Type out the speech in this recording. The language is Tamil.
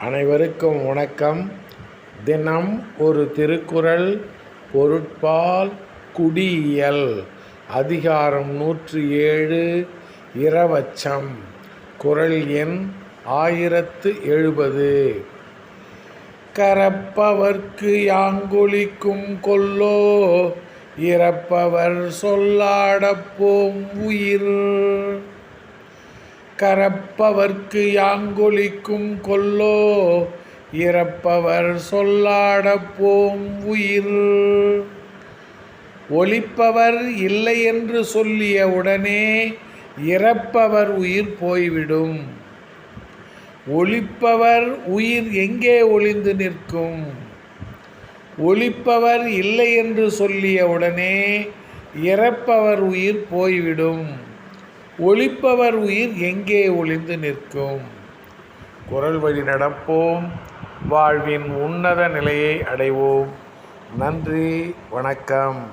அனைவருக்கும் வணக்கம். தினம் ஒரு திருக்குறள் பொருட்பால் குடியியல். அதிகாரம் நூற்றி ஏழு இரவச்சம். குறள் எண் ஆயிரத்து எழுபது. கரப்பவர்க்கு யாங்கொழிக்கும் கொல்லோ இறப்பவர் சொல்லாடப்போம் உயிர். கரப்பவர்க்கு யாங்கொலிக்கும் கொல்லோ இறப்பவர் சொல்லாடப்போம் உயிர். ஒளிப்பவர் இல்லை என்று சொல்லிய உடனே இறப்பவர் உயிர் போய்விடும். ஒளிப்பவர் உயிர் எங்கே ஒளிந்து நிற்கும்? ஒளிப்பவர் இல்லை என்று சொல்லிய உடனே இறப்பவர் உயிர் போய்விடும். ஒளிப்பவர் உயிர் எங்கே ஒளிந்து நிற்கும்? குரல் வழி நடப்போம். வாழ்வின் உன்னத நிலையை அடைவோம். நன்றி வணக்கம்.